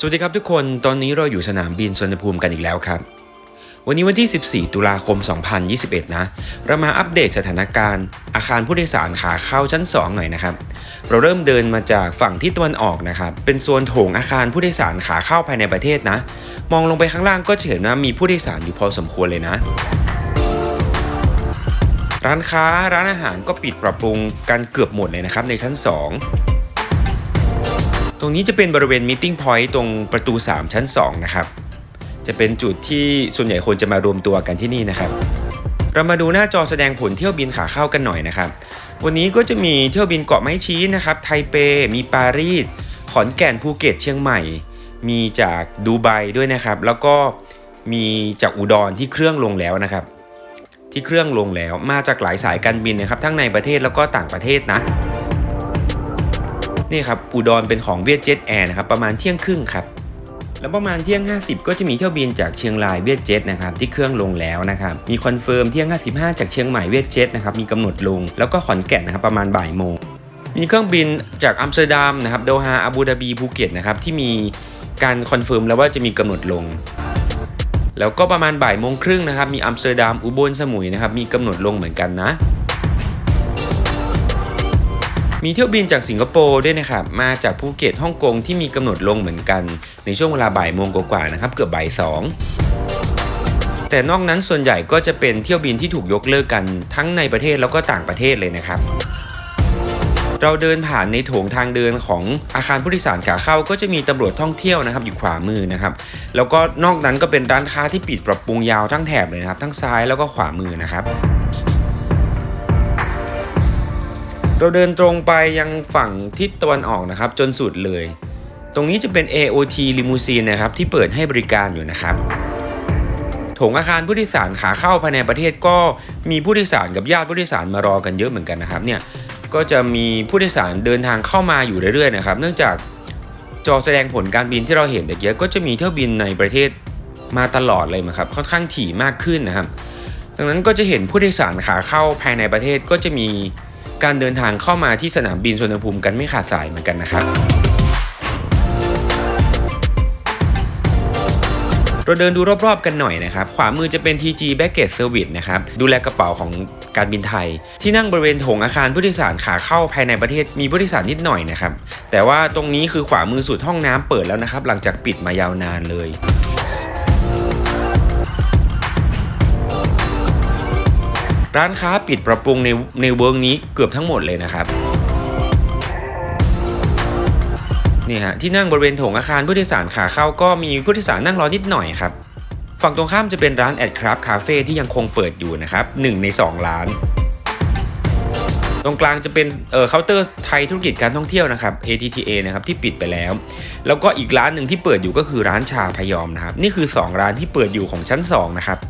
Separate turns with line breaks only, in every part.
สวัสดีครับทุกคน ตอนนี้เราอยู่สนามบินสุวรรณภูมิกันอีกแล้วครับ วันนี้วันที่ 14 ตุลาคม 2021 นะ เรามาอัปเดตสถานการณ์ อาคารผู้โดยสารขาเข้าชั้น 2 หน่อยนะครับ เราเริ่มเดินมาจากฝั่งที่ตะวันออกนะครับ เป็นโซนโถงอาคารผู้โดยสารขาเข้าภายในประเทศนะ มองลงไปข้างล่างก็จะเห็นว่ามีผู้โดยสารอยู่พอสมควรเลยนะร้านค้าร้านอาหารก็ปิดปรับปรุงกันเกือบหมดเลยนะครับในชั้น 2 ตรงนี้จะเป็นบริเวณ meeting point ตรงประตู 3 ชั้น 2 นะครับ จะเป็นจุดที่ส่วนใหญ่คนจะมารวมตัวกันที่นี่นะครับ เรามาดูหน้าจอแสดงผลเที่ยวบินขาเข้ากันหน่อยนะครับ วันนี้ก็จะมีเที่ยวบินเกาะไม้ชี้นะครับ ไทเป มีปารีส ขอนแก่น ภูเก็ต เชียงใหม่ มีจากดูไบด้วยนะครับ แล้วก็มีจากอุดรที่เครื่องลงแล้วนะครับ ที่เครื่องลงแล้ว มาจากหลายสายการบินนะครับ ทั้งในประเทศแล้วก็ต่างประเทศนะ นี่ครับอุดรเป็นของเวียดเจ็ตแอร์นะครับประมาณเที่ยงครึ่งครับแล้วประมาณเที่ยง 50 ก็จะมีเที่ยวบินจากเชียงรายเวียดเจ็ตนะครับที่เครื่องลงแล้วนะครับมีคอนเฟิร์มเที่ยง 55 จากเชียงใหม่เวียดเจ็ตนะครับมีกำหนดลง แล้วก็ขอนแก่นนะครับประมาณบ่ายโมงมีเครื่องบินจากอัมสเตอร์ดัมนะครับโดฮาอาบูดาบีภูเก็ตนะครับที่มีการคอนเฟิร์มแล้วว่าจะมีกำหนดลง แล้วก็ประมาณบ่ายโมงครึ่งนะครับมีอัมสเตอร์ดัมอุบลสมุยนะครับมีกำหนดลงเหมือนกันนะ มีเที่ยวบินจากสิงคโปร์ด้วยนะครับ มาจากภูเก็ตฮ่องกงที่มีกำหนดลงเหมือนกัน ในช่วงเวลาบ่ายโมงกว่าๆนะครับ เกือบบ่ายสองแต่นอกนั้นส่วนใหญ่ก็จะเป็นเที่ยวบินที่ถูกยกเลิกกันทั้งในประเทศแล้วก็ต่างประเทศเลยนะครับ เราเดินผ่านในโถงทางเดินของอาคารผู้โดยสารขาเข้าก็จะมีตำรวจท่องเที่ยวนะครับ อยู่ขวามือนะครับ แล้วก็นอกนั้นก็เป็นร้านค้าที่ปิดปรับปรุงยาวทั้งแถบเลยนะครับ ทั้งซ้ายแล้วก็ขวามือนะครับ เราเดินตรงไปยังฝั่งทิศตะวันออกนะครับ จนสุดเลย ตรงนี้จะเป็น AOT Limousine นะครับ ที่เปิดให้บริการอยู่นะครับถงอาคารผู้โดยสารขาเข้าภายในประเทศก็มีผู้โดยสารกับญาติผู้โดยสารมารอกันเยอะเหมือนกันนะครับเนี่ยก็จะมีผู้โดยสารเดินทางเข้ามาอยู่เรื่อยๆนะครับ เนื่องจากจอแสดงผลการบินที่เราเห็นตะเกียก็จะมีเที่ยวบินในประเทศมาตลอดเลยนะครับ ค่อนข้างถี่มากขึ้นนะครับ ดังนั้นก็จะเห็นผู้โดยสารขาเข้าภายในประเทศก็จะมี การเดินทางเข้ามาที่สนามบินสุวรรณภูมิกันไม่ขาดสายเหมือนกันนะครับเราเดินดูรอบๆกันหน่อยนะครับ ขวามือจะเป็น TG Baggage Service นะครับ ดูแลกระเป๋าของการบินไทย ที่นั่งบริเวณโถงอาคารผู้โดยสารขาเข้าภายในประเทศมีผู้โดยสารนิดหน่อยนะครับ แต่ว่าตรงนี้คือขวามือสุดห้องน้ำเปิดแล้วนะครับ หลังจากปิดมายาวนานเลย ร้านค้าปิดปรับปรุงในในเวิร์กนี้เกือบทั้งหมดเลยนะครับนี่ฮะที่นั่งบริเวณโถงอาคารผู้โดยสารขาเข้าก็มีผู้โดยสารนั่งรอนิดหน่อยครับ ฝั่งตรงข้ามจะเป็นร้านแอดคราฟคาเฟ่ที่ยังคงเปิดอยู่นะครับ1ใน 2 ร้าน ตรงกลางจะเป็นเอ่อเคาน์เตอร์ไทยธุรกิจการท่องเที่ยวนะครับ ATTA นะครับที่ปิดไปแล้ว แล้วก็อีกร้านหนึ่งที่เปิดอยู่ก็คือร้านชาพยอมนะครับนี่คือ 2 ร้านที่เปิดอยู่ของชั้น2นะครับ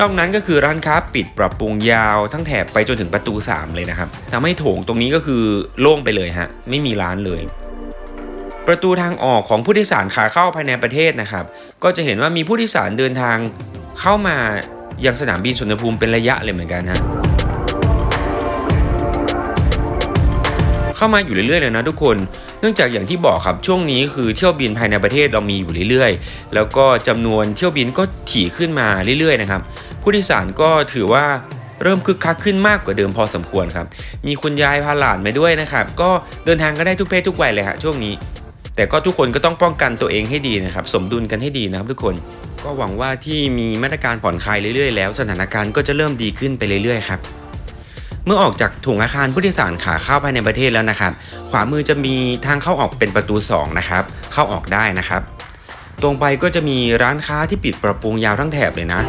นอกนั้นก็คือร้านค้าปิดปรับปรุงยาวทั้งแถบไปจนถึงประตู 3 เลยนะครับทำให้โถงตรงนี้ก็คือโล่งไปเลยฮะไม่มีร้านเลย ประตูทางออกของผู้โดยสารขาเข้าภายในประเทศนะครับ ก็จะเห็นว่ามีผู้โดยสารเดินทางเข้ามายังสนามบินสุวรรณภูมิเป็นระยะเลยเหมือนกันฮะ เข้ามาอยู่เรื่อยๆเลยนะทุกคน เนื่องจากอย่างที่บอกครับช่วงนี้คือเที่ยวบินภายในประเทศเรามีอยู่เรื่อยๆ แล้วก็จำนวนเที่ยวบินก็ถี่ขึ้นมาเรื่อยๆนะครับผู้โดยสารก็ถือว่าเริ่มคึกคักขึ้นมากกว่าเดิมพอสมควรครับ มีคุณยายพาหลานมาด้วยนะครับ ก็เดินทางก็ได้ทุกเพศทุกวัยเลยฮะช่วงนี้ แต่ก็ทุกคนก็ต้องป้องกันตัวเองให้ดีนะครับ สมดุลกันให้ดีนะครับทุกคน ก็หวังว่าที่มีมาตรการผ่อนคลายเรื่อยๆแล้ว สถานการณ์ก็จะเริ่มดีขึ้นไปเรื่อยๆครับ เมื่อออกจากถุงอาคารผู้โดยสารขาเข้าภายในประเทศแล้วนะครับ ขวามือจะมีทางเข้าออกเป็นประตู 2 นะครับ เข้าออกได้นะครับ ตรงไปก็จะมีร้านค้าที่ปิดปรับปรุงยาวทั้งแถบเลยนะ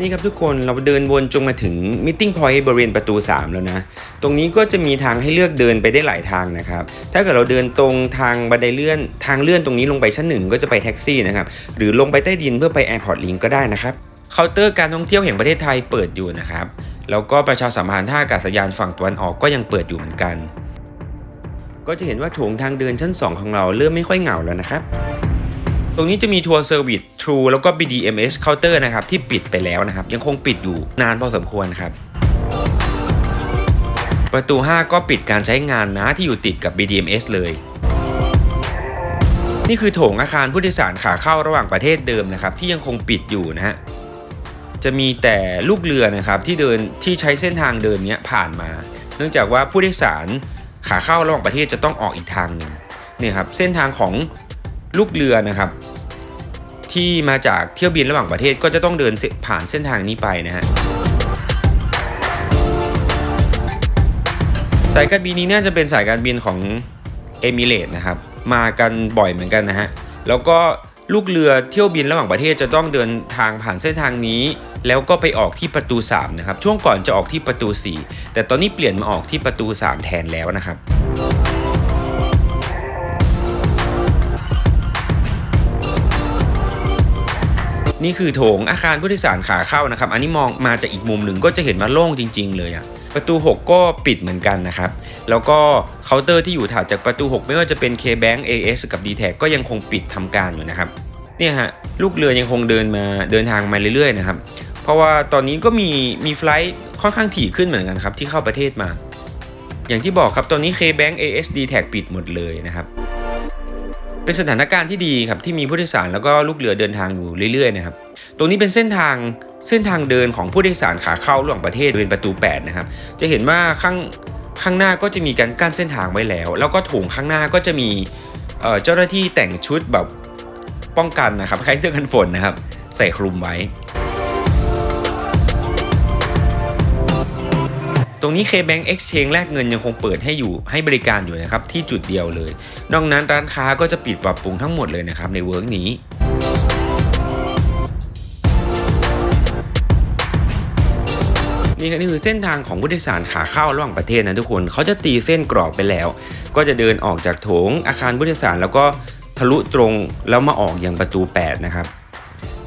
นี่ครับทุกคนเราเดินวนจงมาถึง meeting point บริเวณประตู 3 แล้วนะ ตรงนี้ก็จะมีทางให้เลือกเดินไปได้หลายทางนะครับ ถ้าเกิดเราเดินตรงทางบันไดเลื่อนทางเลื่อนตรงนี้ลงไปชั้นหนึ่งก็จะไปแท็กซี่นะครับ หรือลงไปใต้ดินเพื่อไป Airport Link ก็ได้นะครับเคาน์เตอร์การท่องเที่ยวแห่งประเทศไทยเปิดอยู่นะครับ แล้วก็ประชาสัมพันธ์ท่าอากาศยานฝั่งตะวันออกก็ยังเปิดอยู่เหมือนกัน ก็จะเห็นว่าโถงทางเดินชั้น 2 ของเราเริ่มไม่ค่อยเหงาแล้วนะครับ ตรงนี้จะมีทัวร์เซอร์วิส True แล้วก็ BDMS เคาน์เตอร์นะครับที่ปิดไปแล้วนะครับ ยังคงปิดอยู่นานพอสมควรครับประตู 5 ก็ปิดการใช้งานนะที่อยู่ติดกับ BDMS เลย นี่คือโถงอาคารผู้โดยสารขาเข้าระหว่างประเทศเดิมนะครับ ที่ยังคงปิดอยู่นะฮะ จะมีแต่ลูกเรือนะครับที่เดินที่ใช้เส้นทางเดินนี้ผ่านมา เนื่องจากว่าผู้โดยสารขาเข้าระหว่างประเทศจะต้องออกอีกทางหนึ่งนี่ครับเส้นทางของลูกเรือนะครับ ที่มาจากเที่ยวบินระหว่างประเทศก็จะต้องเดินผ่านเส้นทางนี้ไปนะฮะสายการบินนี้น่าจะเป็นสายการบินของเอมิเรตนะครับมากันบ่อยเหมือนกันนะฮะแล้วก็ ลูกเรือเที่ยวบินระหว่างประเทศจะต้องเดินทางผ่านเส้นทางนี้ แล้วก็ไปออกที่ประตู 3 นะครับ ช่วงก่อนจะออกที่ประตู 4 แต่ตอนนี้เปลี่ยนมาออกที่ประตู 3 แทนแล้วนะครับนี่คือโถงอาคารผู้โดยสารขาเข้านะครับ อันนี้มองมาจากอีกมุมหนึ่งก็จะเห็นว่าโล่งจริง ๆ เลยอะ ประตู 6 ก็ปิดเหมือนกันนะครับ แล้วก็เคาน์เตอร์ที่อยู่ถัดจากประตู 6 ไม่ว่าจะเป็น K-Bank AS กับ d t แทก็ยังคงปิดทำการอยู่นะครับเนี่ยฮะลูกเรือยังคงเดินมาเดินทางมาเรื่อยๆนะครับเพราะว่าตอนนี้ก็มีมีไฟลท์ค่อนข้างถี่ขึ้นเหมือนกันครับที่เข้าประเทศมา อย่างที่บอกครับตอนนี้ K-Bank AS d t แทปิดหมดเลยนะครับ เป็นสถานการณ์ที่ดีครับที่มีผู้โดยสารแล้วก็ลูกเรือเดินทางอยู่เรื่อยๆนะครับตรงนี้เป็นเส้นทางเส้นทางเดินของผู้โดยสารขาเข้าระหว่างประเทศเป็นประตู 8 นะครับ จะเห็นว่าข้างข้างหน้าก็จะมีการกั้นเส้นทางไว้แล้ว แล้วก็โถงข้างหน้าก็จะมีเอ่อเจ้าหน้าที่แต่งชุดแบบป้องกันนะครับคล้ายเสื้อกันฝนนะครับ ใส่คลุมไว้ ตรงนี้ K-Bank Exchange แลกเงินยังคงเปิดให้อยู่ให้บริการอยู่นะครับที่จุดเดียวเลย นอกนั้นร้านค้าก็จะปิดปรับปรุงทั้งหมดเลยนะครับในเวิร์กนี้นี่ก็นี่คือเส้นทางของผู้โดยสารขาเข้าระหว่างประเทศนะทุกคนเขาจะตีเส้นกรอบไปแล้ว ก็จะเดินออกจากโถงอาคารผู้โดยสารแล้วก็ทะลุตรงแล้วมาออกอย่างประตู 8 นะครับ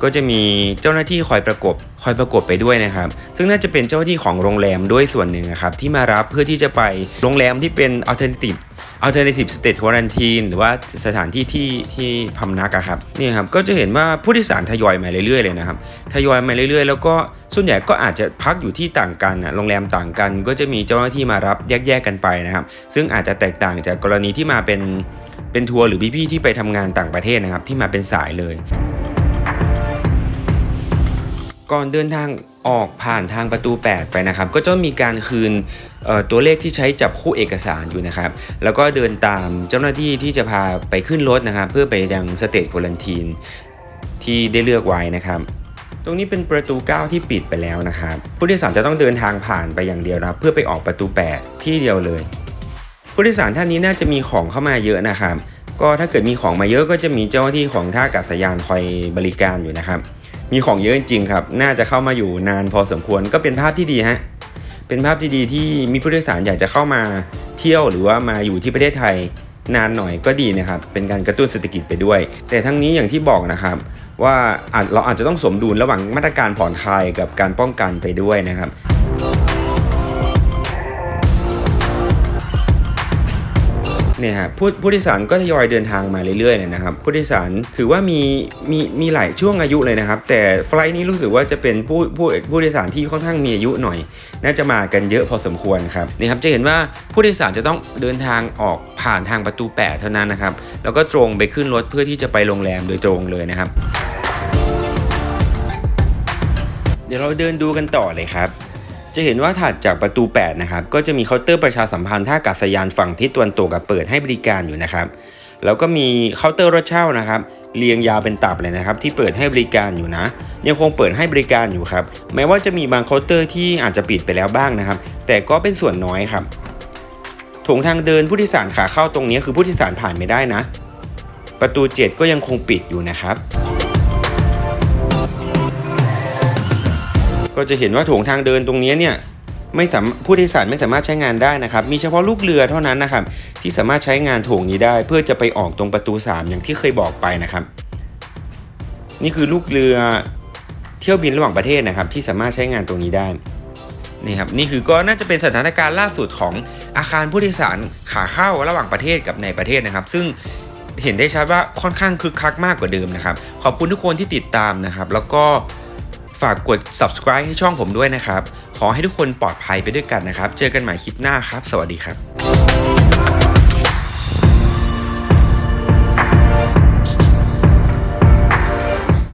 ก็จะมีเจ้าหน้าที่คอยประกบ คอยประกบไปด้วยนะครับ ซึ่งน่าจะเป็นเจ้าหน้าที่ของโรงแรมด้วยส่วนหนึ่งครับที่มารับเพื่อที่จะไปโรงแรมที่เป็น alternative alternative state quarantine หรือว่าสถานที่ที่ที่พำนักอะครับนี่ครับก็จะเห็นว่าผู้โดยสารทยอยมาเรื่อยๆเลยนะครับทยอยมาเรื่อยๆ แล้วก็ส่วนใหญ่ก็อาจจะพักอยู่ที่ต่างกันโรงแรมต่างกัน ก็จะมีเจ้าหน้าที่มารับแยกๆกันไปนะครับ ซึ่งอาจจะแตกต่างจากกรณีที่มาเป็นเป็นทัวร์หรือพี่ๆที่ไปทำงานต่างประเทศนะครับ ที่มาเป็นสายเลย ก่อนเดินทางออกผ่านทางประตู 8 ไปนะครับ ก็จะมีการคืนตัวเลขที่ใช้จับคู่เอกสารอยู่นะครับ แล้วก็เดินตามเจ้าหน้าที่ที่จะพาไปขึ้นรถนะครับ เพื่อไปยังสเตจควอลันทีนที่ได้เลือกไว้นะครับ ตรงนี้เป็นประตู 9 ที่ปิดไปแล้วนะครับ ผู้โดยสารจะต้องเดินทางผ่านไปอย่างเดียวนะครับ เพื่อไปออกประตู 8 ที่เดียวเลย ผู้โดยสารท่านนี้น่าจะมีของเข้ามาเยอะนะครับ ก็ถ้าเกิดมีของมาเยอะก็จะมีเจ้าหน้าที่ของท่าอากาศยานคอยบริการอยู่นะครับ มีของเยอะจริงครับ น่าจะเข้ามาอยู่นานพอสมควรก็เป็นภาพที่ดีฮะเป็นภาพที่ดีที่มีผู้โดยสารอยากจะเข้ามาเที่ยวหรือว่ามาอยู่ที่ประเทศไทยนานหน่อยก็ดีนะครับ เป็นการกระตุ้นเศรษฐกิจไปด้วย แต่ทั้งนี้อย่างที่บอกนะครับ ว่าเราอาจจะต้องสมดุลระหว่างมาตรการผ่อนคลายกับการป้องกันไปด้วยนะครับ เนี่ยฮะผู้ผู้โดยสารก็ทยอยเดินทางมาเรื่อยๆเลยนะครับผู้โดยสารถือว่ามีมีมีหลายช่วงอายุเลยนะครับ แต่ไฟล์นี้รู้สึกว่าจะเป็นผู้ผู้ผู้โดยสารที่ค่อนข้างมีอายุหน่อย น่าจะมากันเยอะพอสมควรครับนี่ครับจะเห็นว่าผู้โดยสารจะต้องเดินทางออกผ่านทางประตู 8 เท่านั้นนะครับแล้วก็ตรงไปขึ้นรถเพื่อที่จะไปโรงแรมโดยตรงเลยนะครับ เดี๋ยวเราเดินดูกันต่อเลยครับ จะเห็นว่าถัดจากประตู 8 นะครับ ก็จะมีเคาน์เตอร์ประชาสัมพันธ์ท่าอากาศยานฝั่งทิศตะวันตกกับเปิดให้บริการอยู่นะครับ แล้วก็มีเคาน์เตอร์รถเช่านะครับเรียงยาวเป็นตับเลยนะครับ ที่เปิดให้บริการอยู่นะ ยังคงเปิดให้บริการอยู่ครับแม้ว่าจะมีบางเคาน์เตอร์ที่อาจจะปิดไปแล้วบ้างนะครับ แต่ก็เป็นส่วนน้อยครับถงทางเดินผู้โดยสารขาเข้าตรงนี้คือผู้โดยสารผ่านไม่ได้นะ ประตู 7 ก็ยังคงปิดอยู่นะครับ ก็จะเห็นว่าโถงทางเดินตรงนี้เนี่ยไม่สามผู้โดยสารไม่สามารถใช้งานได้นะครับ มีเฉพาะลูกเรือเท่านั้นนะครับที่สามารถใช้งานโถงนี้ได้ เพื่อจะไปออกตรงประตู 3 อย่างที่เคยบอกไปนะครับ นี่คือลูกเรือเที่ยวบินระหว่างประเทศนะครับ ที่สามารถใช้งานตรงนี้ได้นี่ครับนี่คือก็น่าจะเป็นสถานการณ์ล่าสุดของอาคารผู้โดยสารขาเข้าระหว่างประเทศกับในประเทศนะครับ ซึ่งเห็นได้ชัดว่าค่อนข้างคึกคักมากกว่าเดิมนะครับ ขอบคุณทุกคนที่ติดตามนะครับ แล้วก็ ฝากกด subscribe ให้ช่องผมด้วยนะครับ ขอให้ทุกคนปลอดภัยไปด้วยกันนะครับ เจอกันใหม่คลิปหน้าครับ สวัสดีครับ